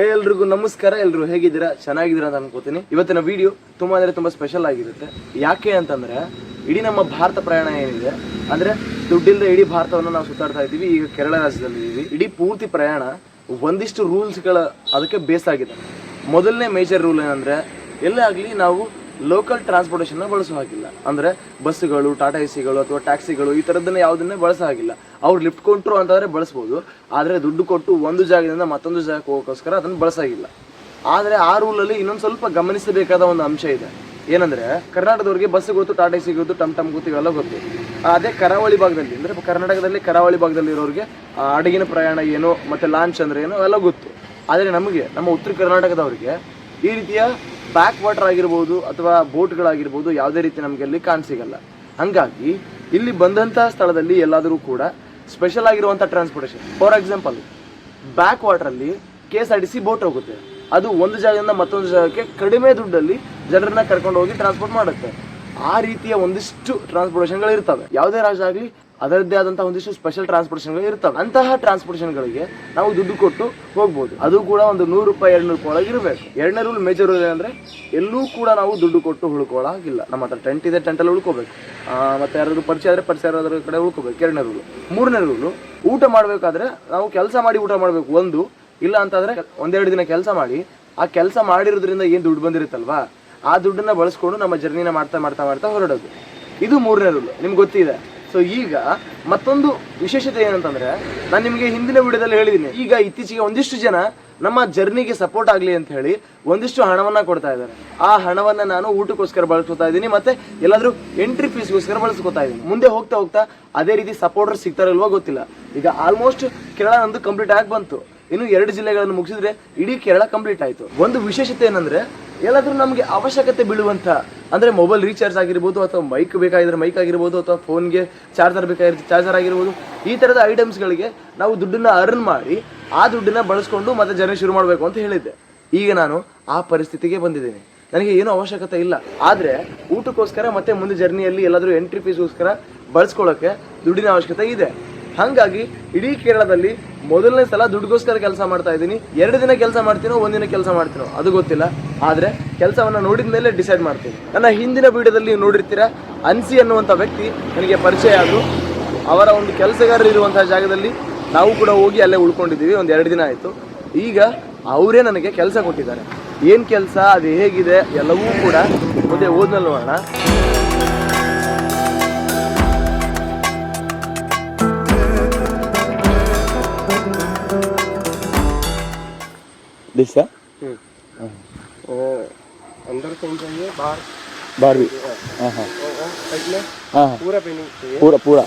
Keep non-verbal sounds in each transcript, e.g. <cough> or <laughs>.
ಎಲ್ರಿಗೂ ನಮಸ್ಕಾರ. ಎಲ್ರು ಹೇಗಿದ್ದೀರಾ? ಚೆನ್ನಾಗಿದ್ದೀರಾ ಅಂತ ಅನ್ಕೋತೀನಿ. ಇವತ್ತಿನ ವಿಡಿಯೋ ತುಂಬಾ ಅಂದ್ರೆ ತುಂಬಾ ಸ್ಪೆಷಲ್ ಆಗಿರುತ್ತೆ. ಯಾಕೆ ಅಂತಂದ್ರೆ, ಇಡೀ ನಮ್ಮ ಭಾರತ ಪ್ರಯಾಣ ಏನಿದೆ, ಅಂದ್ರೆ ದುಡ್ಡಿಲ್ಲದೆ ಇಡೀ ಭಾರತವನ್ನು ನಾವು ಸುತ್ತಾಡ್ತಾ ಇದ್ದೀವಿ. ಈಗ ಕೇರಳ ರಾಜ್ಯದಲ್ಲಿ ಇದ್ದೀವಿ ಇಡೀ ಪೂರ್ತಿ ಪ್ರಯಾಣ ಒಂದಿಷ್ಟು ರೂಲ್ಸ್ಗಳ ಅದಕ್ಕೆ ಬೇಸ್ ಆಗಿದೆ. ಮೊದಲನೇ ಮೇಜರ್ ರೂಲ್ ಏನಂದ್ರೆ, ಎಲ್ಲೇ ಆಗಲಿ ನಾವು ಲೋಕಲ್ ಟ್ರಾನ್ಸ್ಪೋರ್ಟೇಷನ್ ಬಳಸೋ ಹಾಗಿಲ್ಲ. ಅಂದ್ರೆ ಬಸ್ಸುಗಳು ಟಾಟಾ ಎಸಿಗಳು ಅಥವಾ ಟ್ಯಾಕ್ಸಿಗಳು ಈ ಥರದ್ದನ್ನ ಯಾವುದನ್ನೇ ಬಳಸೋ ಹಾಗಿಲ್ಲ. ಅವ್ರು ಲಿಫ್ಟ್ ಕೊಟ್ಟರು ಅಂತಂದ್ರೆ ಬಳಸ್ಬೋದು. ಆದರೆ ದುಡ್ಡು ಕೊಟ್ಟು ಒಂದು ಜಾಗದಿಂದ ಮತ್ತೊಂದು ಜಾಗಕ್ಕೆ ಹೋಗೋಕ್ಕೋಸ್ಕರ ಅದನ್ನು ಬಳಸಾಗಿಲ್ಲ ಆದರೆ ಆ ರೂಲಲ್ಲಿ ಇನ್ನೊಂದು ಸ್ವಲ್ಪ ಗಮನಿಸಬೇಕಾದ ಒಂದು ಅಂಶ ಇದೆ. ಏನಂದ್ರೆ ಕರ್ನಾಟಕದವ್ರಿಗೆ ಬಸ್ ಗೊತ್ತು ಟಾಟಾ ಎಸಿ ಗೊತ್ತು ಟಮ್ ಟಮ್ ಗೊತ್ತು ಇವೆಲ್ಲ ಗೊತ್ತು. ಅದೇ ಕರಾವಳಿ ಭಾಗದಲ್ಲಿ ಅಂದ್ರೆ ಕರ್ನಾಟಕದಲ್ಲಿ ಕರಾವಳಿ ಭಾಗದಲ್ಲಿ ಇರೋರಿಗೆ ಆ, ಹಡಗಿನ ಪ್ರಯಾಣ ಏನು ಮತ್ತೆ ಲಾಂಚ್ ಅಂದ್ರೆ ಏನು ಎಲ್ಲ ಗೊತ್ತು. ಆದರೆ ನಮಗೆ ನಮ್ಮ ಉತ್ತರ ಕರ್ನಾಟಕದವರಿಗೆ ಈ ರೀತಿಯ ಬ್ಯಾಕ್ ವಾಟರ್ ಆಗಿರ್ಬೋದು ಅಥವಾ ಬೋಟ್ಗಳಾಗಿರ್ಬೋದು ಯಾವುದೇ ರೀತಿ ನಮಗೆ ಅಲ್ಲಿ ಕಾಣಸಿಗಲ್ಲ. ಹಂಗಾಗಿ ಇಲ್ಲಿ ಬಂದಂತಹ ಸ್ಥಳದಲ್ಲಿ ಎಲ್ಲಾದರೂ ಕೂಡ ಸ್ಪೆಷಲ್ ಆಗಿರುವಂಥ transportation for example back ವಾಟ್ರಲ್ಲಿ K S R T C boat ಹೋಗುತ್ತೆ. ಅದು ಒಂದು ಜಾಗದಿಂದ ಮತ್ತೊಂದು ಜಾಗಕ್ಕೆ ಕಡಿಮೆ ದುಡ್ಡಲ್ಲಿ ಜನರನ್ನ ಕರ್ಕೊಂಡು ಹೋಗಿ ಟ್ರಾನ್ಸ್ಪೋರ್ಟ್ ಮಾಡುತ್ತೆ. ಆ ರೀತಿಯ ಒಂದಿಷ್ಟು ಟ್ರಾನ್ಸ್ಪೋರ್ಟೇಷನ್ಗಳು ಇರ್ತವೆ ಯಾವುದೇ ರಾಜ್ಯ ಆಗಲಿ ಅದರದ್ದೇ ಆದಂತಹ ಒಂದಿಷ್ಟು ಸ್ಪೆಷಲ್ ಟ್ರಾನ್ಸ್ಪೋರ್ಟೇಷನ್ಗಳು ಇರ್ತವೆ. ಅಂತಹ ಟ್ರಾನ್ಸ್ಪೋರ್ಟೇಷನ್ಗಳಿಗೆ ನಾವು ದುಡ್ಡು ಕೊಟ್ಟು ಹೋಗ್ಬೋದು. ಅದು ಕೂಡ ಒಂದು ನೂರು ರೂಪಾಯಿ ಎರಡು ನೂರು ರೂಪಾಯಿ ಇರಬೇಕು. ಎರಡನೇ ರೂಲ್ ಮೇಜರ್ ರೂಲ್ ಎಲ್ಲೂ ಕೂಡ ನಾವು ದುಡ್ಡು ಕೊಟ್ಟು ಉಳ್ಕೊಳ್ಳೋಗಿಲ್ಲ. ನಮ್ಮ ಹತ್ರ ಟೆಂಟ್ ಇದೆ ಟೆಂಟಲ್ಲಿ ಉಳ್ಕೋಬೇಕು. ಮತ್ತೆ ಯಾರಾದ್ರೂ ಪರಿಚಯ ಆದರೆ ಪರಿಚಯ ಇರೋದ್ರ ಕಡೆ ಉಳ್ಕೋಬೇಕು. ಎರಡನೇ ರೂಲು ಮೂರನೇ ರೂಲು ಊಟ ಮಾಡಬೇಕಾದ್ರೆ ನಾವು ಕೆಲಸ ಮಾಡಿ ಊಟ ಮಾಡಬೇಕು, ಒಂದು. ಇಲ್ಲ ಅಂತಂದ್ರೆ ಒಂದೆರಡು ದಿನ ಕೆಲಸ ಮಾಡಿ, ಆ ಕೆಲಸ ಮಾಡಿರೋದ್ರಿಂದ ಏನು ದುಡ್ಡು ಬಂದಿರುತ್ತಲ್ವಾ? ಆ ದುಡ್ಡನ್ನ ಬಳಸ್ಕೊಂಡು ನಮ್ಮ ಜರ್ನಿನ ಮಾಡ್ತಾ ಮಾಡ್ತಾ ಮಾಡ್ತಾ ಹೊರಡೋದು. ಇದು ಮೂರನೇ ರೂಲ್ ನಿಮ್ಗೆ ಗೊತ್ತಿದೆ. ಸೊ ಈಗ ಮತ್ತೊಂದು ವಿಶೇಷತೆ ಏನಂತಂದ್ರೆ, ನಾನು ನಿಮಗೆ ಹಿಂದಿನ ವಿಡಿಯೋದಲ್ಲಿ ಹೇಳಿದ್ದೀನಿ ಈಗ ಇತ್ತೀಚೆಗೆ ಒಂದಿಷ್ಟು ಜನ ನಮ್ಮ ಜರ್ನಿಗೆ ಸಪೋರ್ಟ್ ಆಗಲಿ ಅಂತ ಹೇಳಿ ಒಂದಿಷ್ಟು ಹಣವನ್ನ ಕೊಡ್ತಾ ಇದ್ದಾರೆ. ಆ ಹಣವನ್ನ ನಾನು ಊಟಕ್ಕೋಸ್ಕರ ಬಳಸ್ಕೊತಾ ಇದ್ದೀನಿ ಮತ್ತೆ ಎಲ್ಲಾದರೂ ಎಂಟ್ರಿ ಫೀಸ್ಗೋಸ್ಕರ ಬಳಸ್ಕೊತಾ ಇದ್ದೀನಿ. ಮುಂದೆ ಹೋಗ್ತಾ ಹೋಗ್ತಾ ಅದೇ ರೀತಿ ಸಪೋರ್ಟರ್ ಸಿಗ್ತಾರಲ್ವೋ ಗೊತ್ತಿಲ್ಲ. ಈಗ ಆಲ್ಮೋಸ್ಟ್ ಕೇರಳ ನಂದು ಕಂಪ್ಲೀಟ್ ಆಗಿ ಬಂತು. ಇನ್ನು ಎರಡು ಜಿಲ್ಲೆಗಳನ್ನು ಮುಗಿಸಿದ್ರೆ ಇಡೀ ಕೇರಳ ಕಂಪ್ಲೀಟ್ ಆಯಿತು. ಒಂದು ವಿಶೇಷತೆ ಏನಂದ್ರೆ ಎಲ್ಲಾದ್ರೂ ನಮಗೆ ಅವಶ್ಯಕತೆ ಬೀಳುವಂಥ ಅಂದ್ರೆ ಮೊಬೈಲ್ ರೀಚಾರ್ಜ್ ಆಗಿರ್ಬೋದು ಅಥವಾ ಮೈಕ್ ಬೇಕಾಗಿದ್ರೆ ಮೈಕ್ ಆಗಿರ್ಬೋದು ಅಥವಾ ಫೋನ್ಗೆ ಚಾರ್ಜರ್ ಬೇಕಾಗಿರೋ ಚಾರ್ಜರ್ ಆಗಿರ್ಬೋದು, ಈ ಥರದ ಐಟಮ್ಸ್ಗಳಿಗೆ ನಾವು ದುಡ್ಡನ್ನ ಅರ್ನ್ ಮಾಡಿ, ಆ ದುಡ್ಡನ್ನು ಬಳಸ್ಕೊಂಡು ಮತ್ತೆ ಜರ್ನಿ ಶುರು ಮಾಡಬೇಕು ಅಂತ ಹೇಳಿದ್ದೆ. ಈಗ ನಾನು ಆ ಪರಿಸ್ಥಿತಿಗೆ ಬಂದಿದ್ದೀನಿ. ನನಗೆ ಏನೂ ಅವಶ್ಯಕತೆ ಇಲ್ಲ. ಆದರೆ ಊಟಕ್ಕೋಸ್ಕರ ಮತ್ತೆ ಮುಂದೆ ಜರ್ನಿಯಲ್ಲಿ ಎಲ್ಲಾದರೂ ಎಂಟ್ರಿ ಫೀಸ್ಗೋಸ್ಕರ ಬಳಸ್ಕೊಳ್ಳೋಕ್ಕೆ ದುಡ್ಡಿನ ಅವಶ್ಯಕತೆ ಇದೆ. ಹಾಗಾಗಿ ಇಡೀ ಕೇರಳದಲ್ಲಿ ಮೊದಲನೇ ಸಲ ದುಡ್ಡುಗೋಸ್ಕರ ಕೆಲಸ ಮಾಡ್ತಾ ಇದ್ದೀನಿ. ಎರಡು ದಿನ ಕೆಲಸ ಮಾಡ್ತೀನೋ ಒಂದಿನ ಕೆಲಸ ಮಾಡ್ತೀನೋ, ಅದು ಗೊತ್ತಿಲ್ಲ. ಆದರೆ ಕೆಲಸವನ್ನು ನೋಡಿದ ಮೇಲೆ ಡಿಸೈಡ್ ಮಾಡ್ತೀನಿ. ನನ್ನ ಹಿಂದಿನ ವಿಡಿಯೋದಲ್ಲಿ ನೀವು ನೋಡಿರ್ತೀರಾ, ಅನ್ಸಿ ಅನ್ನುವಂಥ ವ್ಯಕ್ತಿ ನನಗೆ ಪರಿಚಯ ಆದರು. ಅವರ ಒಂದು ಕೆಲಸಗಾರರು ಇರುವಂತಹ ಜಾಗದಲ್ಲಿ ನಾವು ಕೂಡ ಹೋಗಿ ಅಲ್ಲೇ ಉಳ್ಕೊಂಡಿದ್ದೀವಿ, ಒಂದು ಎರಡು ದಿನ ಆಯಿತು. ಈಗ ಅವರೇ ನನಗೆ ಕೆಲಸ ಕೊಟ್ಟಿದ್ದಾರೆ. ಏನು ಕೆಲಸ, ಅದು ಹೇಗಿದೆ, ಎಲ್ಲವೂ ಕೂಡ ಮುಂದೆ ಓದ್ನಲ್ಲಿ ನೋಡೋಣ. दिशा अंदर पेन चाहिए बाहर। बारहवीं हाँ। हाँ हाँ हाँ पूरा चाहिए। पूरा पूरा।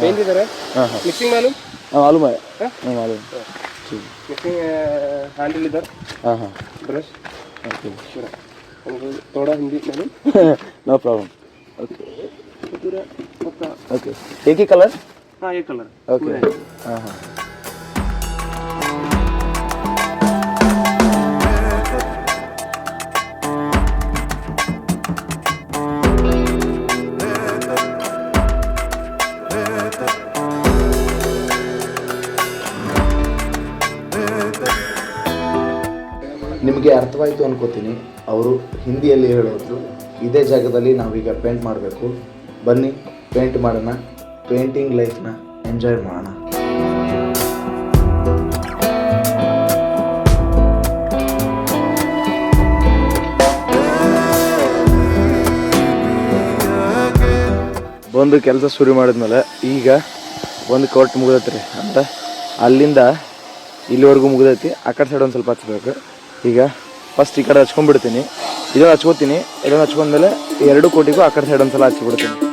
पेन किधर है? हाँ हाँ मिक्सिंग मालूम? हाँ, मालूम है। हाँ? हाँ मालूम। ठीक। मिक्सिंग हैंडल इधर। हाँ हाँ ब्रश ओके हमको थोड़ा हिंदी मालूम? नो प्रॉब्लम ओके पूरा ओके एक ही कलर हाँ ये कलर ओके हाँ। हाँ ನಿಮಗೆ ಅರ್ಥವಾಯಿತು ಅನ್ಕೋತೀನಿ. ಅವರು ಹಿಂದಿಯಲ್ಲಿ ಹೇಳೋದು ಇದೇ ಜಾಗದಲ್ಲಿ ನಾವೀಗ ಪೇಂಟ್ ಮಾಡಬೇಕು. ಬನ್ನಿ ಪೇಂಟ್ ಮಾಡೋಣ ಪೇಂಟಿಂಗ್ ಲೈಫ್ನ ಎಂಜಾಯ್ ಮಾಡೋಣ. ಒಂದು ಕೆಲಸ ಶುರು ಮಾಡಿದ್ಮೇಲೆ ಈಗ ಒಂದು ಕೋಟ್ ಮುಗಿದೈತ್ರಿ ಅಂತ. ಅಲ್ಲಿಂದ ಇಲ್ಲಿವರೆಗೂ ಮುಗಿದೈತಿ, ಆ ಕಡೆ ಸೈಡ್ ಒಂದು ಸ್ವಲ್ಪ ಹಚ್ಬೇಕು ಈಗ ಫಸ್ಟ್ ಈ ಕಡೆ ಹಚ್ಕೊಂಡ್ಬಿಡ್ತೀನಿ. ಇದನ್ನು ಹಚ್ಕೊತೀನಿ. ಇದನ್ನು ಹಚ್ಕೊಂಡ್ಮೇಲೆ ಎರಡು ಕೋಟಿಗೂ ಆ ಕಡೆ ಸೈಡ್ ಒಂದ್ಸಲ ಹಚ್ಚಿಬಿಡ್ತೀನಿ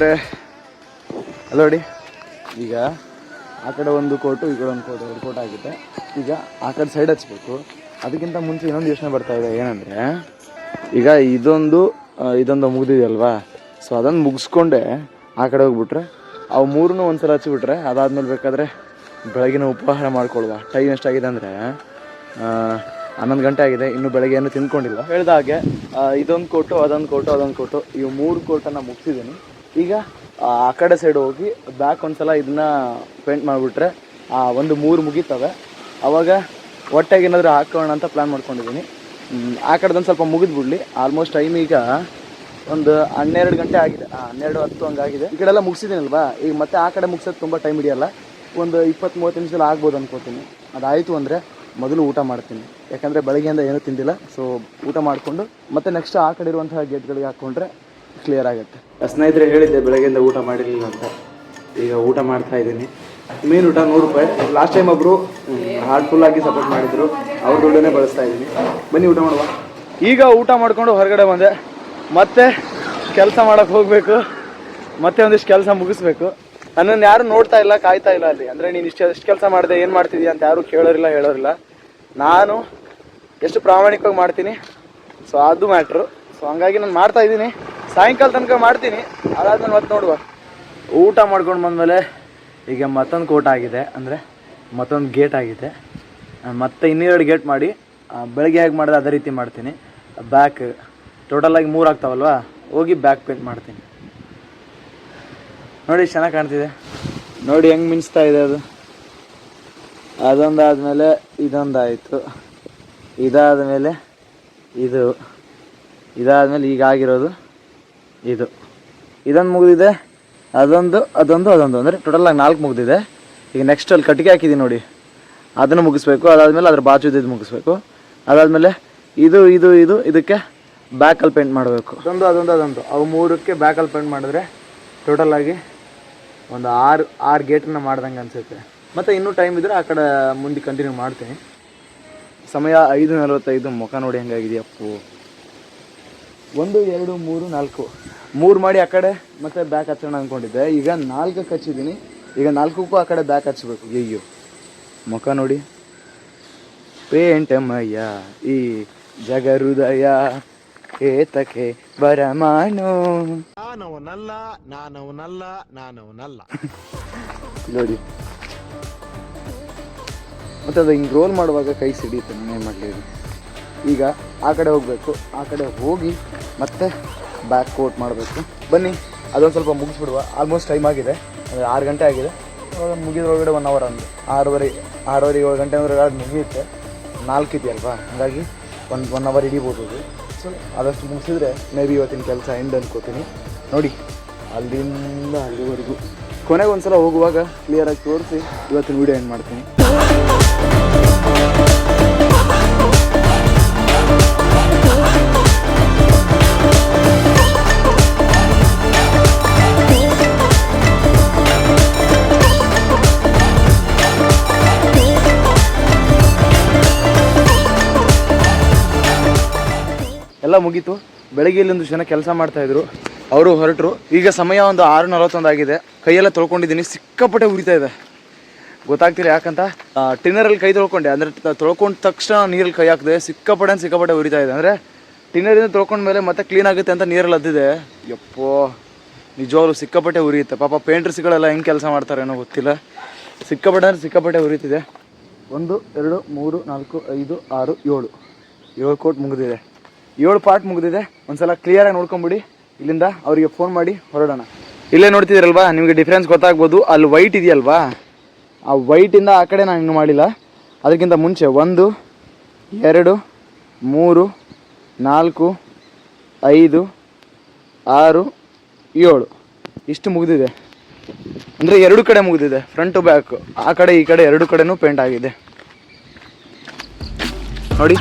ಸ್ನೇಹಿತರೆ ಅಲ್ಲ ನೋಡಿ ಈಗ ಆ ಕಡೆ ಒಂದು ಕೋಟು, ಈ ಕಡೆ ಒಂದು ಕೋಟು, ಎರಡು ಕೋಟು ಆಗುತ್ತೆ. ಈಗ ಆ ಕಡೆ ಸೈಡ್ ಹಚ್ಬೇಕು. ಅದಕ್ಕಿಂತ ಮುಂಚೆ ಇನ್ನೊಂದು ಯೋಚನೆ ಬರ್ತಾ ಇದೆ ಏನಂದರೆ, ಈಗ ಇದೊಂದು ಇದೊಂದು ಮುಗಿದಿದೆಯಲ್ವಾ ಸೊ ಅದನ್ನು ಮುಗಿಸ್ಕೊಂಡೆ ಆ ಕಡೆ ಹೋಗ್ಬಿಟ್ರೆ, ಅವು ಮೂರನ್ನೂ ಒಂದ್ಸಲ ಹಚ್ಚಿಬಿಟ್ರೆ ಅದಾದ್ಮೇಲೆ ಬೇಕಾದರೆ ಬೆಳಗಿನ ಉಪಹಾರ ಮಾಡ್ಕೊಳ್ವಾ ಟೈಮ್ ಎಷ್ಟಾಗಿದೆ ಅಂದರೆ ಹನ್ನೊಂದು ಗಂಟೆ ಆಗಿದೆ. ಇನ್ನು ಬೆಳಗ್ಗೆ ಏನು ತಿಂದ್ಕೊಂಡಿಲ್ಲ. ಹೇಳ್ದ ಹಾಗೆ ಇದೊಂದು ಕೋಟು, ಅದೊಂದು ಕೋಟು ಅದೊಂದು ಕೋಟು. ಇವು ಮೂರು ಕೋಟನ್ನು ಮುಗಿಸಿದ್ದೀನಿ. ಈಗ ಆ ಆ ಕಡೆ ಸೈಡ್ ಹೋಗಿ ಬ್ಯಾಕ್ ಒಂದ್ಸಲ ಇದನ್ನ ಪೇಂಟ್ ಮಾಡಿಬಿಟ್ರೆ ಒಂದು ಮೂರು ಮುಗಿತವೆ. ಅವಾಗ ಒಟ್ಟಾಗಿ ಏನಾದರೂ ಹಾಕೋಣ ಅಂತ ಪ್ಲ್ಯಾನ್ ಮಾಡ್ಕೊಂಡಿದ್ದೀನಿ ಆ ಕಡೆದೊಂದು ಸ್ವಲ್ಪ ಮುಗಿದ್ಬಿಡ್ಲಿ ಆಲ್ಮೋಸ್ಟ್ ಟೈಮ್ ಈಗ ಒಂದು ಹನ್ನೆರಡು ಗಂಟೆ ಆಗಿದೆ. ಆ, ಹನ್ನೆರಡು ಹತ್ತು ಹಂಗಾಗಿದೆ ಈ ಕಡೆ ಎಲ್ಲ ಮುಗಿಸಿದ್ದೀನಲ್ವಾ ಈಗ ಮತ್ತೆ ಆ ಕಡೆ ಮುಗಿಸೋದು ತುಂಬ ಟೈಮ್ ಹಿಡಿಯಲ್ಲ. ಒಂದು ಇಪ್ಪತ್ತು ಮೂವತ್ತು ನಿಮಿಷದಲ್ಲಿ ಆಗ್ಬೋದು ಅನ್ಕೋತೀನಿ. ಅದಾಯಿತು ಅಂದರೆ ಮೊದಲು ಊಟ ಮಾಡ್ತೀನಿ. ಯಾಕಂದರೆ ಬೆಳಗ್ಗೆಯಿಂದ ಏನೂ ತಿಂದಿಲ್ಲ. ಸೊ ಊಟ ಮಾಡಿಕೊಂಡು ಮತ್ತೆ ನೆಕ್ಸ್ಟ್ ಆ ಕಡೆ ಇರುವಂತಹ ಗೇಟ್ಗಳಿಗೆ ಹಾಕ್ಕೊಂಡ್ರೆ ಕ್ಲಿಯರ್ ಆಗುತ್ತೆ. ಸ್ನೇಹಿತರೆ, ಹೇಳಿದ್ದೆ ಬೆಳಗ್ಗೆಯಿಂದ ಊಟ ಮಾಡಿರಲಿಲ್ಲ ಅಂತ. ಈಗ ಊಟ ಮಾಡ್ತಾ ಇದ್ದೀನಿ. ಮೇನ್ ಊಟ ನೂರು ರೂಪಾಯಿ. ಲಾಸ್ಟ್ ಟೈಮ್ ಒಬ್ಬರು ಹಾರ್ಟ್ಫುಲ್ ಆಗಿ ಸಪೋರ್ಟ್ ಮಾಡಿದ್ರು. ಅವ್ರ ದುಡ್ಡನ್ನೇ ಬಳಸ್ತಾ ಇದ್ದೀನಿ. ಬನ್ನಿ ಊಟ ಮಾಡುವ. ಈಗ ಊಟ ಮಾಡಿಕೊಂಡು ಹೊರಗಡೆ ಬಂದೆ. ಮತ್ತೆ ಕೆಲಸ ಮಾಡೋಕೆ ಹೋಗಬೇಕು. ಮತ್ತೆ ಒಂದಿಷ್ಟು ಕೆಲಸ ಮುಗಿಸ್ಬೇಕು. ನನ್ನನ್ನು ಯಾರು ನೋಡ್ತಾ ಇಲ್ಲ, ಕಾಯ್ತಾ ಇಲ್ಲ ಅಲ್ಲಿ. ಅಂದರೆ ನೀನು ಇಷ್ಟು ಎಷ್ಟು ಕೆಲಸ ಮಾಡಿದೆ, ಏನು ಮಾಡ್ತಿದ್ಯಾ ಅಂತ ಯಾರು ಕೇಳೋರಿಲ್ಲ, ಹೇಳೋರಿಲ್ಲ. ನಾನು ಎಷ್ಟು ಪ್ರಾಮಾಣಿಕವಾಗಿ ಮಾಡ್ತೀನಿ, ಸೊ ಅದು ಮ್ಯಾಟ್ರು. ಸೊ ಹಂಗಾಗಿ ನಾನು ಮಾಡ್ತಾ ಇದ್ದೀನಿ. ಸಾಯಂಕಾಲ ತನಕ ಮಾಡ್ತೀನಿ. ಅದಾದ್ಮೇಲೆ ಮತ್ತೆ ನೋಡುವ. ಊಟ ಮಾಡ್ಕೊಂಡು ಬಂದಮೇಲೆ ಈಗ ಮತ್ತೊಂದು ಕೋಟ ಆಗಿದೆ. ಅಂದರೆ ಮತ್ತೊಂದು ಗೇಟ್ ಆಗಿದೆ. ಮತ್ತೆ ಇನ್ನೆರಡು ಗೇಟ್ ಮಾಡಿ ಬೆಳಿಗ್ಗೆ ಹೇಗೆ ಮಾಡಿದೆ ಅದೇ ರೀತಿ ಮಾಡ್ತೀನಿ. ಬ್ಯಾಕ್ ಟೋಟಲಾಗಿ ಮೂರು ಆಗ್ತಾವಲ್ವಾ? ಹೋಗಿ ಬ್ಯಾಕ್ ಪೇಂಟ್ ಮಾಡ್ತೀನಿ. ನೋಡಿ ಚೆನ್ನಾಗಿ ಕಾಣ್ತಿದೆ. ನೋಡಿ ಹೆಂಗೆ ಮಿಂಚ್ತಾ ಇದೆ ಅದು. ಅದೊಂದಾದ್ಮೇಲೆ ಇದೊಂದಾಯಿತು. ಇದಾದಮೇಲೆ ಇದು. ಇದಾದಮೇಲೆ ಈಗ ಆಗಿರೋದು. ಇದು. ಇದೊಂದು ಮುಗಿದಿದೆ, ಅದೊಂದು ಅದೊಂದು ಅದೊಂದು. ಅಂದರೆ ಟೋಟಲಾಗಿ ನಾಲ್ಕು ಮುಗಿದಿದೆ. ಈಗ ನೆಕ್ಸ್ಟ್ ಅಲ್ಲಿ ಕಟ್ಟಿಗೆ ಹಾಕಿದ್ದೀನಿ ನೋಡಿ. ಅದನ್ನು ಮುಗಿಸ್ಬೇಕು. ಅದಾದಮೇಲೆ ಅದ್ರ ಬಾಜು ಇದು ಮುಗಿಸ್ಬೇಕು. ಅದಾದಮೇಲೆ ಇದು ಇದು ಇದು, ಇದಕ್ಕೆ ಬ್ಯಾಕಲ್ಲಿ ಪೇಂಟ್ ಮಾಡಬೇಕು. ಅದೊಂದು ಅದೊಂದು ಅದೊಂದು. ಅವು ಮೂರಕ್ಕೆ ಬ್ಯಾಕಲ್ಲಿ ಪೇಂಟ್ ಮಾಡಿದ್ರೆ ಟೋಟಲಾಗಿ ಒಂದು ಆರು ಆರು ಗೇಟನ್ನ ಮಾಡ್ದಂಗೆ ಅನಿಸುತ್ತೆ. ಮತ್ತು ಇನ್ನೂ ಟೈಮ್ ಇದ್ದರೆ ಆ ಕಡೆ ಮುಂದೆ ಕಂಟಿನ್ಯೂ ಮಾಡ್ತೀನಿ. ಸಮಯ ಐದು ನಲವತ್ತೈದು. ಮುಖ ನೋಡಿ ಹೆಂಗಾಗಿದೆಯಪ್ಪು. ಒಂದು, ಎರಡು, ಮೂರು, ನಾಲ್ಕು. ಮೂರು ಮಾಡಿ ಆ ಕಡೆ ಮತ್ತೆ ಬ್ಯಾಕ್ ಹಚ್ಚೋಣ ಅಂದ್ಕೊಂಡಿದ್ದೆ ಈಗ ನಾಲ್ಕಕ್ಕೆ ಹಚ್ಚಿದ್ದೀನಿ. ಈಗ ನಾಲ್ಕಕ್ಕೂ ಆ ಕಡೆ ಬ್ಯಾಕ್ ಹಚ್ಬೇಕು. ಅಯ್ಯೋ ಮುಖ ನೋಡಿ. ಪೇಂಟಮಯ್ಯ ಈ ಜಗ ಹೃದಯ ಏತಕ್ಕೆ ಬರಮಾನು? ನಾನವನಲ್ಲ ನಾನವನಲ್ಲ ನಾನವನಲ್ಲ. <laughs> ನೋಡಿ. ಮತ್ತು ಅದು ಹಿಂಗೆ ರೋಲ್ ಮಾಡುವಾಗ ಕೈ ಸಿಡಿಯುತ್ತೆ ನಾನೇನು ಮಾಡಲಿ ಈಗ ಆ ಕಡೆ ಹೋಗಬೇಕು. ಆ ಕಡೆ ಹೋಗಿ ಮತ್ತೆ ಬ್ಯಾಕ್ ಕೋಟ್ ಮಾಡಬೇಕು. ಬನ್ನಿ, ಅದೊಂದು ಸ್ವಲ್ಪ ಮುಗಿಸ್ಬಿಡುವ. ಆಲ್ಮೋಸ್ಟ್ ಟೈಮ್ ಆಗಿದೆ. ಅಂದರೆ ಆರು ಗಂಟೆ ಆಗಿದೆ. ಇವಾಗ ಮುಗಿದ ಒಳಗಡೆ ಒನ್ ಅವರ್ ಅಂದರೆ ಆರೂವರೆ ಆರೂವರೆ ಏಳು ಗಂಟೆ ಅಂದ್ರೆ ಅದು ಮುಗಿಯುತ್ತೆ. ನಾಲ್ಕು ಇದೆಯಲ್ವಾ ಹಾಗಾಗಿ ಒಂದು ಒನ್ ಅವರ್ ಹಿಡಿಬೋದು ಸೊ ಆದಷ್ಟು ಮುಗಿಸಿದ್ರೆ ಮೇ ಬಿ ಇವತ್ತಿನ ಕೆಲಸ ಎಂಡ್ ಅಂದ್ಕೋತೀನಿ ನೋಡಿ, ಅಲ್ಲಿಂದ ಅಲ್ಲಿವರೆಗೂ. ಕೊನೆಗೆ ಒಂದ್ಸಲ ಹೋಗುವಾಗ ಕ್ಲಿಯರಾಗಿ ತೋರಿಸಿ ಇವತ್ತಿನ ವಿಡಿಯೋ ಎಂಡ್ ಮಾಡ್ತೀನಿ. ಮುಗೀತು. ಬೆಳಗ್ಗೆ ಇಲ್ಲೊಂದು ಜನ ಕೆಲಸ ಮಾಡ್ತಾ ಇದ್ರು. ಅವರು ಹೊರಟರು. ಈಗ ಸಮಯ ಒಂದು ಆರು ನಲವತ್ತೊಂದು ಆಗಿದೆ ಕೈಯೆಲ್ಲ ತೊಳ್ಕೊಂಡಿದ್ದೀನಿ. ಸಿಕ್ಕಾಪಟ್ಟೆ ಉರಿತಾ ಇದೆ. ಗೊತ್ತಾಗ್ತಿಲ್ಲ ಯಾಕಂತ? ಟಿನ್ನರಲ್ಲಿ ಕೈ ತೊಳ್ಕೊಂಡೆ. ಅಂದರೆ ತೊಳ್ಕೊಂಡ ತಕ್ಷಣ ನೀರಲ್ಲಿ ಕೈ ಹಾಕಿದೆ ಸಿಕ್ಕಾಪಟ್ಟೆ ಸಿಕ್ಕಾಪಟ್ಟೆ ಉರಿತಾ ಇದೆ. ಅಂದರೆ ಟಿನ್ನರಿಂದ ತೊಳ್ಕೊಂಡ್ಮೇಲೆ ಮತ್ತೆ ಕ್ಲೀನ್ ಆಗುತ್ತೆ ಅಂತ ನೀರಲ್ಲಿ ಅದ್ದಿದೆ ಯಪ್ಪೋ, ನಿಜವಾಗ್ಲೂ ಸಿಕ್ಕಾಪಟ್ಟೆ ಉರಿಯುತ್ತೆ. ಪಾಪ ಪೇಂಟ್ರ್ಸ್ಗಳೆಲ್ಲ ಹೆಂಗೆ ಕೆಲಸ ಮಾಡ್ತಾರೇನೋ ಗೊತ್ತಿಲ್ಲ. ಸಿಕ್ಕಾಪಟ್ಟೆ ಅಂದ್ರೆ ಸಿಕ್ಕಾಪಟ್ಟೆ ಉರಿತಿದೆ. ಒಂದು, ಎರಡು, ಮೂರು, ನಾಲ್ಕು, ಐದು, ಆರು, ಏಳು. ಏಳು ಕೋಟ್ ಮುಗಿದಿದೆ. ಏಳು ಪಾರ್ಟ್ ಮುಗಿದಿದೆ. ಒಂದ್ಸಲ ಕ್ಲಿಯರಾಗಿ ನೋಡ್ಕೊಂಬಿಡಿ. ಇಲ್ಲಿಂದ ಅವರಿಗೆ ಫೋನ್ ಮಾಡಿ ಹೊರಡೋಣ. ಇಲ್ಲೇ ನೋಡ್ತಿದ್ರಲ್ವಾ ನಿಮಗೆ ಡಿಫ್ರೆನ್ಸ್ ಗೊತ್ತಾಗ್ಬೋದು. ಅಲ್ಲಿ ವೈಟ್ ಇದೆಯಲ್ವಾ? ಆ ವೈಟಿಂದ ಆ ಕಡೆ ನಾನು ಇನ್ನು ಮಾಡಿಲ್ಲ. ಅದಕ್ಕಿಂತ ಮುಂಚೆ ಒಂದು, ಎರಡು, ಮೂರು, ನಾಲ್ಕು, ಐದು, ಆರು, ಏಳು. ಇಷ್ಟು ಮುಗಿದಿದೆ. ಅಂದರೆ ಎರಡು ಕಡೆ ಮುಗಿದಿದೆ. ಫ್ರಂಟ್ ಟು ಬ್ಯಾಕ್ ಆ ಕಡೆ ಈ ಕಡೆ ಎರಡು ಕಡೆನೂ ಪೇಂಟ್ ಆಗಿದೆ. ನೋಡಿ.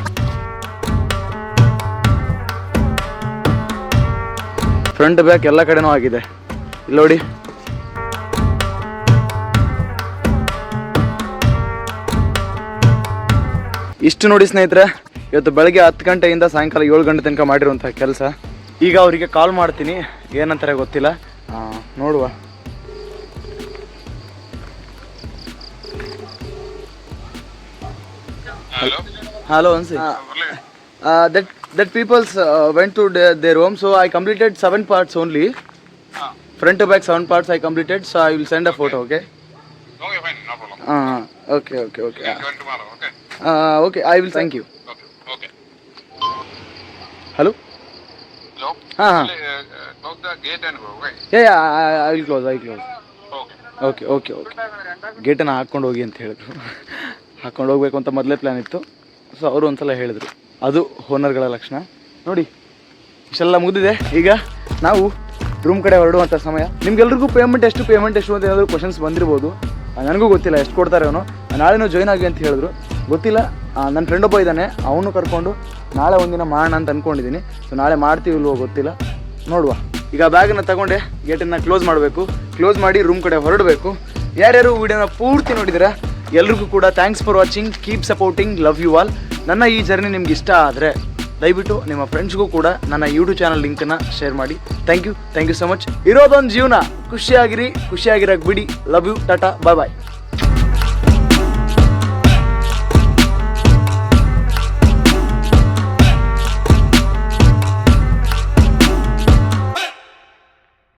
ಫ್ರಂಟ್ ಬ್ಯಾಕ್ ಎಲ್ಲ ಕಡೆನೂ ಆಗಿದೆ. ಇಲ್ಲಿ ನೋಡಿ. ಇಷ್ಟು ನೋಡಿ ಸ್ನೇಹಿತರೆ ಇವತ್ತು ಬೆಳಗ್ಗೆ ಹತ್ತು ಗಂಟೆಯಿಂದ ಸಾಯಂಕಾಲ ಏಳು ಗಂಟೆ ತನಕ ಮಾಡಿರುವಂತಹ ಕೆಲಸ. ಈಗ ಅವರಿಗೆ ಕಾಲ್ ಮಾಡ್ತೀನಿ. ಏನಂತಾರೆ ಗೊತ್ತಿಲ್ಲ. ನೋಡುವ. ಹಲೋ ಅನ್ಸಿ. That that peoples went to their home so I completed seven parts only front to back seven parts I completed so I will send a photo okay Okay, fine, no problem. ಹಾಂ okay okay okay Join tomorrow, okay? Okay I will thank you Okay, okay. Hello Hello? ಹಾಂ ಹಾಂ Uh, uh, close the gate and go, okay? Yeah yeah I will close I close Okay. Okay okay okay ಗೇಟನ್ನು ಹಾಕ್ಕೊಂಡು ಹೋಗಿ ಅಂತ ಹೇಳಿದ್ರು. <laughs> ಹಾಕ್ಕೊಂಡು ಹೋಗ್ಬೇಕು ಅಂತ ಮೊದಲೇ ಪ್ಲ್ಯಾನ್ ಇತ್ತು. ಸೊ ಅವರು ಒಂದ್ಸಲ ಹೇಳಿದ್ರು. ಅದು ಹೋನರ್ಗಳ ಲಕ್ಷಣ. ನೋಡಿ, ಇಷ್ಟೆಲ್ಲ ಮುಗಿದಿದೆ. ಈಗ ನಾವು ರೂಮ್ ಕಡೆ ಹೊರಡುವಂಥ ಸಮಯ. ನಿಮ್ಗೆಲ್ರಿಗೂ ಪೇಮೆಂಟ್ ಎಷ್ಟು ಪೇಮೆಂಟ್ ಎಷ್ಟು ಅಂತ ಏನಾದರೂ ಕ್ವಶನ್ಸ್ ಬಂದಿರ್ಬೋದು. ನನಗೂ ಗೊತ್ತಿಲ್ಲ ಎಷ್ಟು ಕೊಡ್ತಾರೆ ಅವನು ನಾಳೆನೂ ಜಾಯ್ನ್ ಆಗಿ ಅಂತ ಹೇಳಿದ್ರು. ಗೊತ್ತಿಲ್ಲ. ನನ್ನ ಫ್ರೆಂಡ್ ಒಬ್ಬ ಇದ್ದಾನೆ. ಅವನು ಕರ್ಕೊಂಡು ನಾಳೆ ಒಂದಿನ ಮಾಡೋಣ ಅಂತ ಅಂದ್ಕೊಂಡಿದ್ದೀನಿ ಸೊ ನಾಳೆ ಮಾಡ್ತೀವಿ ಇಲ್ವೋ ಗೊತ್ತಿಲ್ಲ. ನೋಡುವ. ಈಗ ಬ್ಯಾಗನ್ನು ತಗೊಂಡೆ. ಗೇಟನ್ನು ಕ್ಲೋಸ್ ಮಾಡಬೇಕು. ಕ್ಲೋಸ್ ಮಾಡಿ ರೂಮ್ ಕಡೆ ಹೊರಡಬೇಕು. ಯಾರ್ಯಾರು ವಿಡಿಯೋನ ಪೂರ್ತಿ ನೋಡಿದ್ದೀರಾ ಎಲ್ರಿಗೂ ಕೂಡ thanks for watching keep supporting love you all ನನ್ನ ಈ ಜರ್ನಿ ನಿಮ್ಗೆ ಇಷ್ಟ ಆದರೆ ದಯವಿಟ್ಟು ನಿಮ್ಮ ಫ್ರೆಂಡ್ಸ್ಗೂ ಕೂಡ ನನ್ನ ಯೂಟ್ಯೂಬ್ ಚಾನಲ್ ಲಿಂಕನ್ನು ಶೇರ್ ಮಾಡಿ. Thank you thank you so much ಇರೋದೊಂದು ಜೀವನ. ಖುಷಿಯಾಗಿರಿ. ಖುಷಿಯಾಗಿರಕ್ಕೆ ಬಿಡಿ. Love you tata bye bye